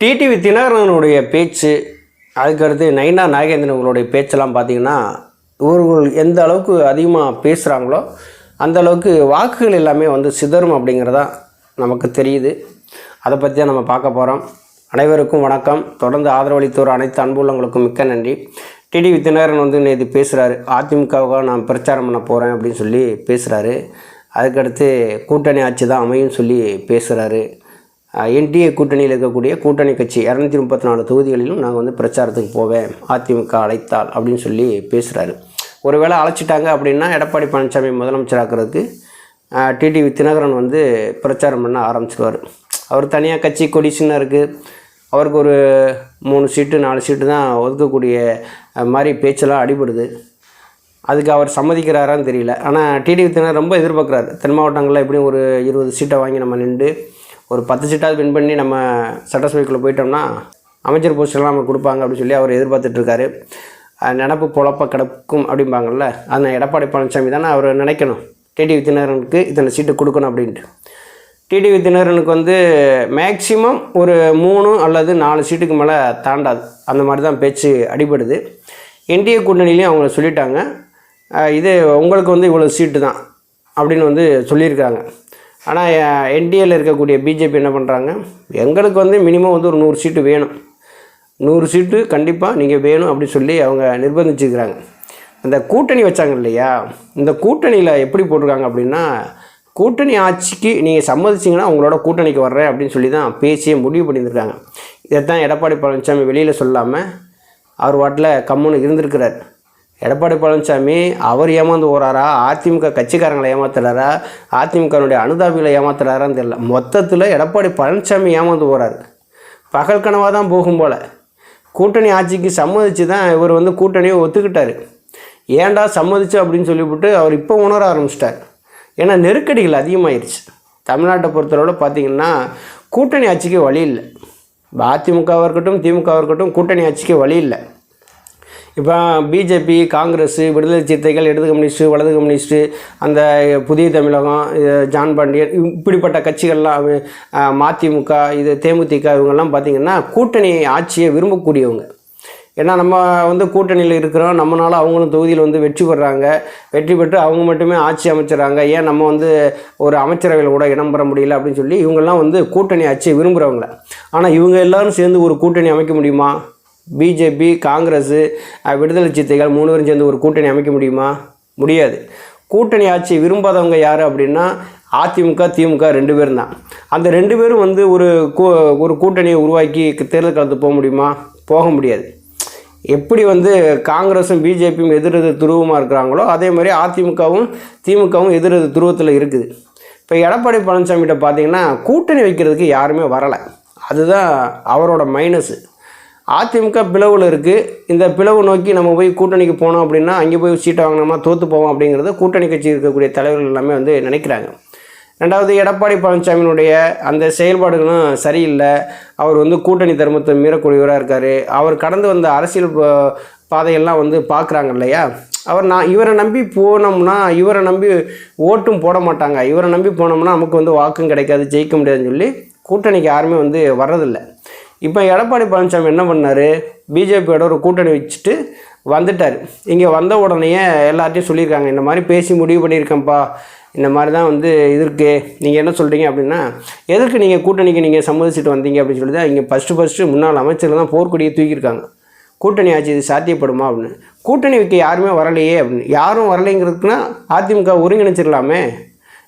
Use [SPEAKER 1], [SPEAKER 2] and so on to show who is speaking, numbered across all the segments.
[SPEAKER 1] TTV தினகரனுடைய பேச்சு அதுக்கடுத்து நைனா நாகேந்திரன் அவர்களுடைய பேச்செல்லாம் பார்த்தீங்கன்னா இவர்கள் எந்த அளவுக்கு அதிகமாக பேசுகிறாங்களோ அந்த அளவுக்கு வாக்குகள் எல்லாமே வந்து சிதறும் அப்படிங்கிறதா நமக்கு தெரியுது. அதை பற்றி தான் நம்ம பார்க்க போகிறோம் அனைவருக்கும் வணக்கம். தொடர்ந்து ஆதரவளித்தோர் அனைத்து அன்புள்ளவங்களுக்கும் மிக்க நன்றி. டிடிவி தினகரன் வந்து நேற்று பேசுகிறாரு அதிமுகவுக்காக நான் பிரச்சாரம் பண்ண போகிறேன் அப்படின்னு சொல்லி பேசுகிறாரு அதுக்கடுத்து கூட்டணி ஆட்சி தான் அமையும் சொல்லி பேசுகிறாரு என்டிஏ கூட்டணியில் இருக்கக்கூடிய கூட்டணி கட்சி இரநூத்தி முப்பத்தி நாலு தொகுதிகளிலும் நாங்கள் வந்து பிரச்சாரத்துக்கு போவேன் அதிமுக அழைத்தால் அப்படின்னு சொல்லி பேசுகிறாரு ஒருவேளை அழைச்சிட்டாங்க அப்படின்னா எடப்பாடி பழனிசாமி முதலமைச்சராக்கிறதுக்கு டிடிவி தினகரன் வந்து பிரச்சாரம் பண்ண ஆரம்பிச்சிருவார். அவர் தனியாக கட்சி கொடி சின்ன இருக்குது அவருக்கு ஒரு மூணு சீட்டு நாலு சீட்டு தான் ஒதுக்கக்கூடிய மாதிரி பேச்செல்லாம் அடிபடுது. அதுக்கு அவர் சம்மதிக்கிறாரான்னு தெரியல. ஆனால் டிடிவி தினகரன் ரொம்ப எதிர்பார்க்குறாரு. தென் மாவட்டங்களில் எப்படியும் ஒரு இருபது சீட்டை வாங்கி நம்ம நின்று ஒரு பத்து சீட்டாவது வின் பண்ணி நம்ம சட்டசபைக்குள்ளே போயிட்டோம்னா அமைச்சர் போஸ்டெல்லாம் நம்ம கொடுப்பாங்க அப்படின்னு சொல்லி அவர் எதிர்பார்த்துட்ருக்காரு நினப்பு பொழப்ப கிடக்கும் அப்படிம்பாங்கள்ல அந்த எடப்பாடி பழனிசாமி தானே அவர் நினைக்கணும். டிடிவி தினகரனுக்கு இத்தனை சீட்டு கொடுக்கணும் அப்படின்ட்டு. டிடிவி தினகரனுக்கு வந்து மேக்சிமம் ஒரு மூணு அல்லது நாலு சீட்டுக்கு மேலே தாண்டாது. அந்த மாதிரி தான் பேச்சு அடிபடுது. என்டிஏ கூட்டணிலையும் அவங்க சொல்லிட்டாங்க. இது உங்களுக்கு வந்து இவ்வளோ சீட்டு தான் அப்படின்னு வந்து சொல்லியிருக்காங்க. ஆனால் என்டிஏல இருக்கக்கூடிய பிஜேபி என்ன பண்ணுறாங்க எங்களுக்கு வந்து மினிமம் வந்து ஒரு நூறு சீட்டு வேணும். நூறு சீட்டு கண்டிப்பாக நீங்கள் வேணும் அப்படின்னு சொல்லி அவங்க நிர்பந்திச்சுக்கிறாங்க. அந்த கூட்டணி வச்சாங்க இல்லையா? இந்த கூட்டணியில் எப்படி போட்டிருக்காங்க அப்படின்னா கூட்டணி ஆட்சிக்கு நீங்கள் சம்மதிச்சிங்கன்னா உங்களோட கூட்டணிக்கு வர்றேன் அப்படின்னு சொல்லி தான் பேசியே முடிவு பண்ணியிருக்காங்க இதைத்தான் எடப்பாடி பழனிசாமி வெளியில் சொல்லாமல் அவர் வாட்டில் கம்முன்னு இருந்திருக்கிறார். எடப்பாடி பழனிசாமி அவர் ஏமாந்து போகிறாரா அதிமுக கட்சிக்காரங்களை ஏமாத்துறாரா? அதிமுகனுடைய அனுதாபிகளை ஏமாத்துறாரான்னு தெரியல. மொத்தத்தில் எடப்பாடி பழனிசாமி ஏமாந்து போகிறாரு பகல் கனவாக தான் போகும் போல். கூட்டணி ஆட்சிக்கு சம்மதிச்சு தான் இவர் வந்து கூட்டணியை ஒத்துக்கிட்டார். ஏன்டா சம்மதிச்சு அப்படின்னு சொல்லிவிட்டு அவர் இப்போ உணர ஆரம்பிச்சிட்டார். ஏன்னா நெருக்கடிகள் அதிகமாயிருச்சு. தமிழ்நாட்டை பொறுத்தளவில் பார்த்திங்கன்னா கூட்டணி ஆட்சிக்கு வழி இல்லை. அதிமுகவாக இருக்கட்டும் திமுகவாக இருக்கட்டும் கூட்டணி ஆட்சிக்கு வழி இல்லை. இப்போ பிஜேபி காங்கிரஸ் விடுதலை சிறுத்தைகள் இடது கம்யூனிஸ்ட்டு வலது கம்யூனிஸ்ட்டு அந்த புதிய தமிழகம் இது ஜான் பாண்டியன் இப்படிப்பட்ட கட்சிகள்லாம் மதிமுக இது தேமுதிக இவங்கெல்லாம் பார்த்திங்கன்னா கூட்டணி ஆட்சியை விரும்பக்கூடியவங்க. ஏன்னா நம்ம வந்து கூட்டணியில் இருக்கிறோம் நம்மளால் அவங்களும் தொகுதியில் வந்து வெற்றி பெறாங்க. வெற்றி பெற்று அவங்க மட்டுமே ஆட்சி அமைச்சிடறாங்க ஏன் நம்ம வந்து ஒரு அமைச்சரவையில் கூட இடம் பெற முடியல அப்படின்னு சொல்லி இவங்கெல்லாம் வந்து கூட்டணி ஆட்சியை விரும்புகிறவங்கள ஆனால் இவங்க எல்லாரும் சேர்ந்து ஒரு கூட்டணி அமைக்க முடியுமா? பிஜேபி காங்கிரஸ் விடுதலை சித்தைகள் மூணு பேரும் சேர்ந்து ஒரு கூட்டணி அமைக்க முடியுமா? முடியாது. கூட்டணி ஆட்சி விரும்பாதவங்க யார் அப்படின்னா அதிமுக திமுக ரெண்டு பேரும் தான். அந்த ரெண்டு பேரும் வந்து ஒரு கூ ஒரு கூட்டணியை உருவாக்கி தேர்தல் களத்து போக முடியுமா? போக முடியாது. எப்படி வந்து காங்கிரஸும் பிஜேபியும் எதிரெது துருவமாக இருக்கிறாங்களோ அதே மாதிரி அதிமுகவும் திமுகவும் எதிரெது துருவத்தில் இருக்குது. இப்போ எடப்பாடி பழனிசாமிகிட்ட பார்த்தீங்கன்னா கூட்டணி வைக்கிறதுக்கு யாருமே வரலை. அதுதான் அவரோட மைனஸு அதிமுக பிளவில் இருக்குது இந்த பிளவு நோக்கி நம்ம போய் கூட்டணிக்கு போனோம் அப்படின்னா அங்கே போய் சீட்டை வாங்கினோம்னா தோற்று போவோம் அப்படிங்கிறத கூட்டணி கட்சி இருக்கக்கூடிய தலைவர்கள் எல்லாமே வந்து நினைக்கிறாங்க. ரெண்டாவது எடப்பாடி பழனிசாமியினுடைய அந்த செயல்பாடுகளும் சரியில்லை. அவர் வந்து கூட்டணி தர்மத்தை மீறக்கூடியவராக இருக்கார். அவர் கடந்து வந்த அரசியல் பாதையெல்லாம் வந்து பார்க்குறாங்க இல்லையா? அவர் நான் இவரை நம்பி போனோம்னா இவரை நம்பி ஓட்டும் போட மாட்டாங்க. இவரை நம்பி போனோம்னா நமக்கு வந்து வாக்கும் கிடைக்காது ஜெயிக்க முடியாதுன்னு சொல்லி கூட்டணிக்கு யாருமே வந்து வர்றதில்லை. இப்போ எடப்பாடி பழனிசாமி என்ன பண்ணார்? பிஜேபியோட ஒரு கூட்டணி வச்சுட்டு வந்துட்டார். இங்கே வந்த உடனேயே எல்லார்ட்டையும் சொல்லியிருக்காங்க இந்த மாதிரி பேசி முடிவு பண்ணியிருக்கேன்ப்பா. இந்த மாதிரி தான் வந்து இது நீங்கள் என்ன சொல்கிறீங்க அப்படின்னா எதற்கு நீங்கள் கூட்டணிக்கு நீங்கள் சம்மதிச்சுட்டு வந்தீங்க? அப்படின்னு சொல்லி தான் இங்கே ஃபஸ்ட்டு ஃபஸ்ட்டு முன்னாள் அமைச்சரில் தான் போர்க்கொடியை தூக்கியிருக்காங்க. கூட்டணி ஆட்சி இது சாத்தியப்படுமா அப்படின்னு. கூட்டணி வைக்க யாருமே வரலையே அப்படின்னு. யாரும் வரலைங்கிறதுக்குன்னா அதிமுக ஒருங்கிணைச்சிடலாமே.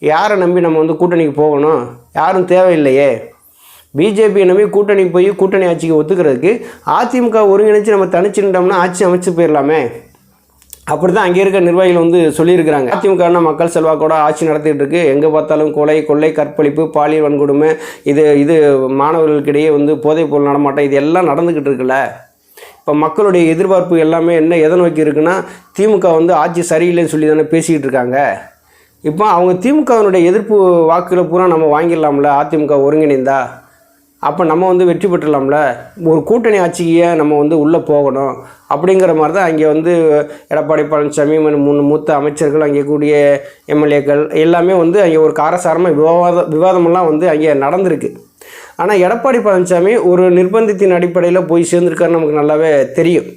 [SPEAKER 1] யாரை நம்பி நம்ம வந்து கூட்டணிக்கு போகணும்? யாரும் தேவையில்லையே. பிஜேபி நம்பி கூட்டணி போய் கூட்டணி ஆட்சிக்கு ஒத்துக்கிறதுக்கு அதிமுக ஒருங்கிணைச்சு நம்ம தனிச்சுட்டோம்னா ஆட்சி அமைச்சு போயிடலாமே. அப்படி தான் அங்கே இருக்க நிர்வாகிகள் வந்து சொல்லியிருக்கிறாங்க. அதிமுகனா மக்கள் செல்வாக்கோட ஆட்சி நடத்திட்டு இருக்கு. எங்கே பார்த்தாலும் கொலை கொள்ளை கற்பழிப்பு பாலியல் வன்கொடுமை இது இது மாணவர்களுக்கிடையே வந்து போதைப் பொருள் நடமாட்டம் இது எல்லாம் நடந்துக்கிட்டு இருக்குல்ல. இப்போ மக்களுடைய எதிர்பார்ப்பு எல்லாமே என்ன எதை நோக்கி இருக்குன்னா திமுக வந்து ஆட்சி சரியில்லைன்னு சொல்லி தானே பேசிக்கிட்டு இருக்காங்க. இப்போ அவங்க திமுகவினுடைய எதிர்ப்பு வாக்குகளை பூரா நம்ம வாங்கிடலாம்ல அதிமுக ஒருங்கிணைந்தா? அப்போ நம்ம வந்து வெற்றி பெற்றலாம்ல ஒரு கூட்டணி ஆட்சியே நம்ம வந்து உள்ளே போகணும். அப்படிங்கிற மாதிரி தான் அங்கே வந்து எடப்பாடி பழனிசாமி மற்றும் மூணு மூத்த அமைச்சர்கள் அங்கே கூடிய எம்எல்ஏக்கள் எல்லாமே வந்து அங்கே ஒரு காரசாரமாக விவாத விவாதமெல்லாம் வந்து அங்கே நடந்திருக்கு. ஆனால் எடப்பாடி பழனிசாமி ஒரு நிர்பந்தத்தின் அடிப்படையில் போய் சேர்ந்துருக்காரு நமக்கு நல்லாவே தெரியும்.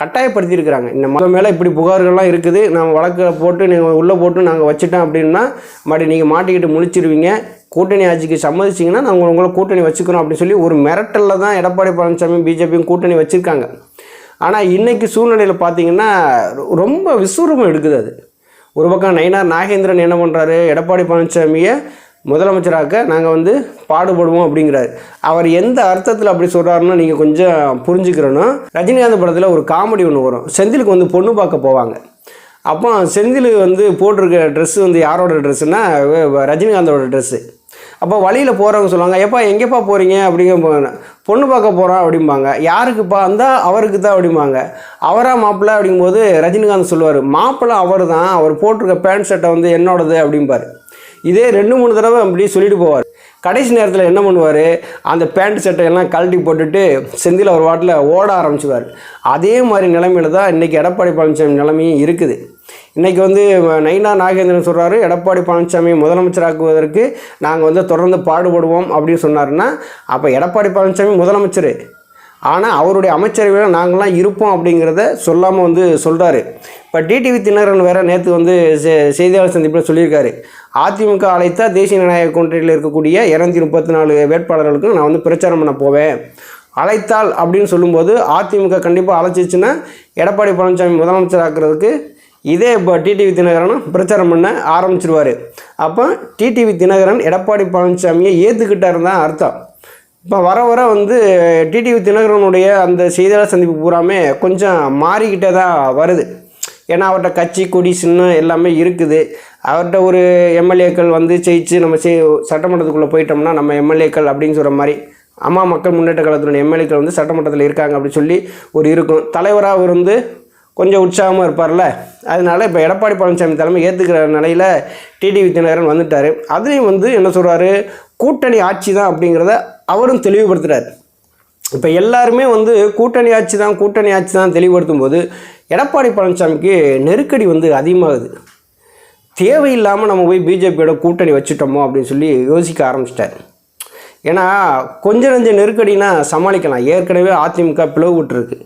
[SPEAKER 1] கட்டாயப்படுத்தியிருக்கிறாங்க. இந்த மதம் மேலே இப்படி புகார்கள்லாம் இருக்குது. நம்ம வழக்கில் போட்டு நீங்கள் உள்ளே போட்டு நாங்கள் வச்சுட்டோம் அப்படின்னா மறுபடி நீங்கள் மாட்டிக்கிட்டு முழிச்சிருவீங்க. கூட்டணி ஆட்சிக்கு சம்மதிச்சிங்கன்னா நாங்கள் உங்களை கூட்டணி வச்சுக்கிறோம் அப்படின்னு சொல்லி ஒரு மிரட்டலில் தான் எடப்பாடி பழனிசாமி பிஜேபியும் கூட்டணி வச்சுருக்காங்க. ஆனால் இன்றைக்கி சூழ்நிலையில் பார்த்தீங்கன்னா ரொம்ப விஸ்வரூபம் எடுக்குது அது. ஒரு பக்கம் நயினார் நாகேந்திரன் என்ன பண்ணுறாரு எடப்பாடி பழனிசாமியை முதலமைச்சராக்க நாங்கள் வந்து பாடுபடுவோம் அப்படிங்கிறாரு. அவர் எந்த அர்த்தத்தில் அப்படி சொல்கிறாருன்னு நீங்கள் கொஞ்சம் புரிஞ்சுக்கிறணும். ரஜினிகாந்த் படத்தில் ஒரு காமெடி ஒன்று வரும். செந்திலுக்கு வந்து பொண்ணு பார்க்க போவாங்க. அப்போ செந்தில் வந்து போட்டிருக்க ட்ரெஸ்ஸு வந்து யாரோட ட்ரெஸ்ஸுன்னா ரஜினிகாந்தோட ட்ரெஸ்ஸு அப்போ வழியில் போகிறவங்க சொல்லுவாங்க எப்பா எங்கேப்பா போகிறீங்க அப்படிங்க பொண்ணு பார்க்க போகிறோம் அப்படிம்பாங்க. யாருக்குப்பா? அந்த அவருக்கு தான் அப்படிம்பாங்க. அவராக மாப்பிள்ளை அப்படிங்கும்போது ரஜினிகாந்த் சொல்லுவார். மாப்பிள்ளை அவர் தான் அவர் போட்டிருக்க பேண்ட் ஷர்ட்டை வந்து என்னோடது அப்படிம்பார். இதே ரெண்டு மூணு தடவை அப்படி சொல்லிட்டு போவார். கடைசி நேரத்தில் என்ன பண்ணுவார்? அந்த பேண்ட் சட்டை எல்லாம் கழட்டி போட்டுட்டு செந்தில் ஒரு வாட்டில் ஓட ஆரம்பிச்சுவார். அதே மாதிரி நிலைமையில தான் இன்றைக்கி எடப்பாடி பழனிசாமி நிலைமையும் இருக்குது. இன்றைக்கி வந்து நைனா நாகேந்திரன் சொல்கிறாரு எடப்பாடி பழனிசாமி முதலமைச்சராக்குவதற்கு நாங்கள் வந்து தொடர்ந்து பாடுபடுவோம் அப்படின்னு சொன்னார்னா அப்போ எடப்பாடி பழனிசாமி முதலமைச்சர். ஆனால் அவருடைய அமைச்சரவையில் நாங்களாம் இருப்போம் அப்படிங்கிறத சொல்லாமல் வந்து சொல்கிறாரு இப்போ டிடிவி தினகரன் வேறு நேற்று வந்து செ- செய்தியாளர் சந்திப்பில் சொல்லியிருக்காரு. அதிமுக அழைத்த தேசிய ஜனநாயக கூட்டணியில் இருக்கக்கூடிய இரநூத்தி முப்பத்தி நாலு வேட்பாளர்களுக்கு நான் வந்து பிரச்சாரம் பண்ண போவேன். அழைத்தால் அப்படின்னு சொல்லும்போது அதிமுக கண்டிப்பாக அழைச்சிச்சுன்னா எடப்பாடி பழனிசாமி முதலமைச்சர் ஆக்குறதுக்கு இதே இப்போ டிடிவி தினகரனும் பிரச்சாரம் பண்ண ஆரம்பிச்சிருவார். அப்போ டிடிவி தினகரன் எடப்பாடி பழனிசாமியை ஏற்றுக்கிட்டார் தான் அர்த்தம். இப்போ வர வர வந்து டிடிவி தினகரனுடைய அந்த செய்தியாளர் சந்திப்பு பூராமே கொஞ்சம் மாறிக்கிட்டே தான் வருது. ஏன்னா அவர்கிட்ட கட்சி கொடி சின்னம் எல்லாமே இருக்குது. அவர்கிட்ட ஒரு எம்எல்ஏக்கள் வந்து ஜெயிச்சு நம்ம செய் சட்டமன்றத்துக்குள்ளே போயிட்டோம்னா நம்ம எம்எல்ஏக்கள் அப்படின்னு சொல்கிற மாதிரி அம்மா மக்கள் முன்னேற்ற கழகத்தினுடைய எம்எல்ஏக்கள் வந்து சட்டமன்றத்தில் இருக்காங்க அப்படின்னு சொல்லி ஒரு இருக்கும். தலைவராக அவர் வந்து கொஞ்சம் உற்சாகமாக இருப்பார்ல? அதனால இப்போ எடப்பாடி பழனிசாமி தலைமை ஏற்றுக்கிற நிலையில் டிடிவி தினகரன் வந்துட்டார். அதுலேயும் வந்து என்ன சொல்கிறாரு கூட்டணி ஆட்சி தான் அப்படிங்கிறத அவரும் தெளிவுபடுத்துகிறார் இப்போ எல்லாருமே வந்து கூட்டணி ஆட்சி தான் கூட்டணி ஆட்சி தான் தெளிவுபடுத்தும் போது எடப்பாடி பழனிசாமிக்கு நெருக்கடி வந்து அதிகமாகுது. தேவையில்லாமல் நம்ம போய் பிஜேபியோட கூட்டணி வச்சுட்டோமோ அப்படின்னு சொல்லி யோசிக்க ஆரம்பிச்சிட்டார். ஏன்னா கொஞ்சம் நஞ்ச நெருக்கடினா சமாளிக்கலாம். ஏற்கனவே அதிமுக பிளவு விட்டுருக்கு.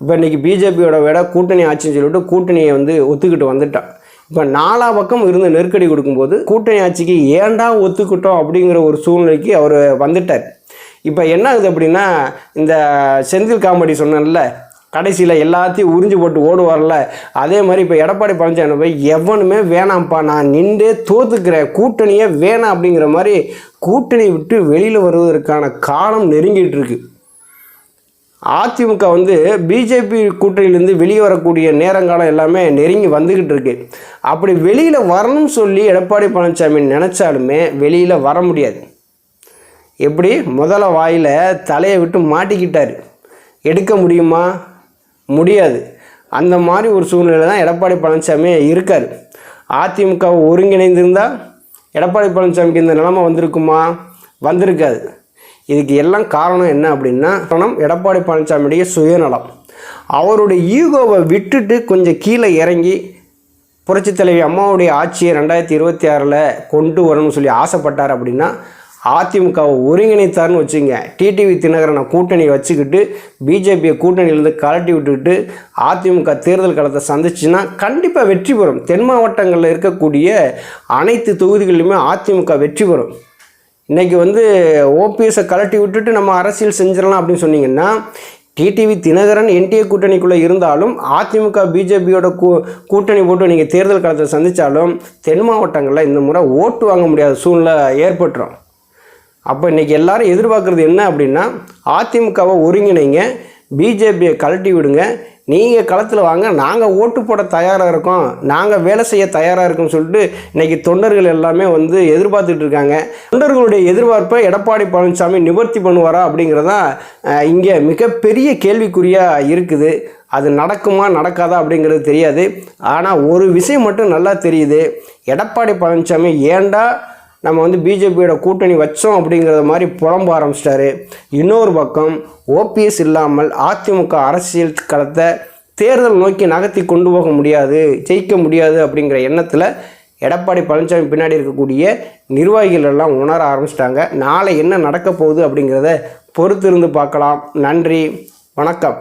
[SPEAKER 1] இப்போ இன்றைக்கி பிஜேபியோட விட கூட்டணி ஆட்சின்னு சொல்லிட்டு கூட்டணியை வந்து ஒத்துக்கிட்டு வந்துட்டான் இப்போ நாலா பக்கம் இருந்து நெருக்கடி கொடுக்கும்போது கூட்டணி ஆட்சிக்கு ஏன்டா ஒத்துக்கிட்டோம் அப்படிங்கிற ஒரு சூழ்நிலைக்கு அவர் வந்துட்டார். இப்போ என்ன ஆகுது அப்படின்னா இந்த செந்தில் காமெடி சொன்னேன்ல கடைசியில் எல்லாத்தையும் உறிஞ்சு போட்டு ஓடுவார்ல அதே மாதிரி இப்போ எடப்பாடி பழனிசாமி போய் எவனுமே வேணாம்ப்பா நான் நின்றே தோத்துக்கிறேன் கூட்டணியே வேணாம் அப்படிங்கிற மாதிரி கூட்டணி விட்டு வெளியில் வருவதற்கான காலம் நெருங்கிட்டு இருக்குது அதிமுக வந்து பிஜேபி கூட்டணியிலேருந்து வெளியே வரக்கூடிய நேரங்காலம் எல்லாமே நெருங்கி வந்துக்கிட்டு இருக்கு. அப்படி வெளியில் வரணும்னு சொல்லி எடப்பாடி பழனிசாமி நினச்சாலுமே வெளியில் வர முடியாது. எப்படி? முதல்ல வாயில் தலையை விட்டு மாட்டிக்கிட்டார். எடுக்க முடியுமா? முடியாது. அந்த மாதிரி ஒரு சூழ்நிலை தான் எடப்பாடி பழனிசாமி இருக்கார். அதிமுக ஒருங்கிணைந்திருந்தால் எடப்பாடி பழனிசாமிக்கு இந்த நிலைமை வந்திருக்குமா? வந்திருக்காது. இதுக்கு எல்லாம் காரணம் என்ன அப்படின்னா காரணம் எடப்பாடி பழனிசாமியுடைய சுயநலம். அவருடைய ஈகோவை விட்டுட்டு கொஞ்சம் கீழே இறங்கி புரட்சித் தலைவி அம்மாவுடைய ஆட்சியை ரெண்டாயிரத்தி இருபத்தி ஆறில் கொண்டு வரணும்னு சொல்லி ஆசைப்பட்டார் அப்படின்னா அதிமுகவை ஒருங்கிணைத்தார்னு வச்சுங்க. டிடிவி தினகரனை கூட்டணி வச்சுக்கிட்டு பிஜேபியை கூட்டணியிலேருந்து கலட்டி விட்டுக்கிட்டு அதிமுக தேர்தல் களத்தை சந்திச்சுன்னா கண்டிப்பாக வெற்றி பெறும். தென் மாவட்டங்களில் இருக்கக்கூடிய அனைத்து தொகுதிகளிலுமே அதிமுக வெற்றி பெறும். இன்றைக்கி வந்து ஓபிஎஸை கலட்டி விட்டுட்டு நம்ம அரசியல் செஞ்சிடலாம் அப்படின்னு சொன்னீங்கன்னா டிடிவி தினகரன் என்டிஏ கூட்டணிக்குள்ளே இருந்தாலும் அதிமுக பிஜேபியோட கூ கூட்டணி போட்டு நீங்கள் தேர்தல் காலத்தில் சந்தித்தாலும் தென் மாவட்டங்களில் இந்த முறை ஓட்டு வாங்க முடியாத சூழ்நிலை ஏற்பட்டுரும். அப்போ இன்றைக்கி எல்லாரும் எதிர்பார்க்குறது என்ன அப்படின்னா அதிமுகவை ஒருங்கிணைங்க பிஜேபியை கழட்டி விடுங்க நீங்கள் களத்தில் வாங்க நாங்கள் ஓட்டு போட தயாராக இருக்கோம் நாங்கள் வேலை செய்ய தயாராக இருக்கோம்னு சொல்லிட்டு இன்றைக்கி தொண்டர்கள் எல்லாமே வந்து எதிர்பார்த்துட்டு இருக்காங்க. தொண்டர்களுடைய எதிர்பார்ப்பை எடப்பாடி பழனிசாமி நிவர்த்தி பண்ணுவாரா அப்படிங்கிறதான் இங்கே மிகப்பெரிய கேள்விக்குறியாக இருக்குது. அது நடக்குமா நடக்காதா அப்படிங்கிறது தெரியாது. ஆனால் ஒரு விஷயம் மட்டும் நல்லா தெரியுது. எடப்பாடி பழனிசாமி ஏண்டா நம்ம வந்து பிஜேபியோட கூட்டணி வச்சோம் அப்படிங்கிறத மாதிரி புலம்ப ஆரம்பிச்சிட்டாரு. இன்னொரு பக்கம் ஓபிஎஸ் இல்லாமல் அதிமுக அரசியல் களத்தை தேர்தல் நோக்கி நகர்த்தி கொண்டு போக முடியாது ஜெயிக்க முடியாது அப்படிங்கிற எண்ணத்தில் எடப்பாடி பழனிசாமி பின்னாடி இருக்கக்கூடிய நிர்வாகிகள் எல்லாம் உணர ஆரம்பிச்சிட்டாங்க. நாளை என்ன நடக்க போகுது அப்படிங்கிறத பொறுத்திருந்து பார்க்கலாம். நன்றி வணக்கம்.